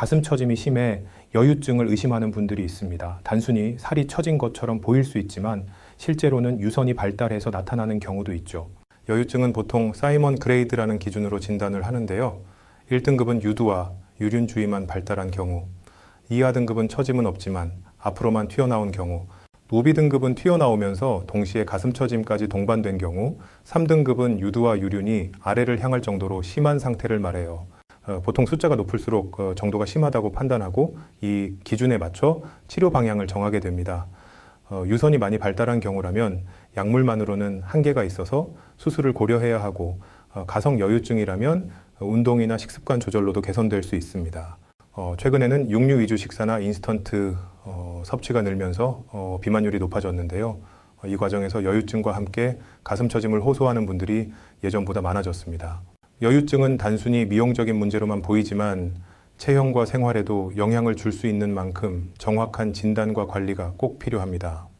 가슴 처짐이 심해 여유증을 의심하는 분들이 있습니다. 단순히 살이 처진 것처럼 보일 수 있지만 실제로는 유선이 발달해서 나타나는 경우도 있죠. 여유증은 보통 사이먼 그레이드라는 기준으로 진단을 하는데요. 1등급은 유두와 유륜 주위만 발달한 경우, 2하 등급은 처짐은 없지만 앞으로만 튀어나온 경우, 노비 등급은 튀어나오면서 동시에 가슴 처짐까지 동반된 경우, 3등급은 유두와 유륜이 아래를 향할 정도로 심한 상태를 말해요. 어, 보통 숫자가 높을수록 어, 정도가 심하다고 판단하고 이 기준에 맞춰 치료 방향을 정하게 됩니다. 어, 유선이 많이 발달한 경우라면 약물만으로는 한계가 있어서 수술을 고려해야 하고 어, 가성 여유증이라면 운동이나 식습관 조절로도 개선될 수 있습니다. 어, 최근에는 육류 위주 식사나 인스턴트 어, 섭취가 늘면서 어, 비만율이 높아졌는데요. 어, 이 과정에서 여유증과 함께 가슴 처짐을 호소하는 분들이 예전보다 많아졌습니다. 여유증은 단순히 미용적인 문제로만 보이지만 체형과 생활에도 영향을 줄 수 있는 만큼 정확한 진단과 관리가 꼭 필요합니다.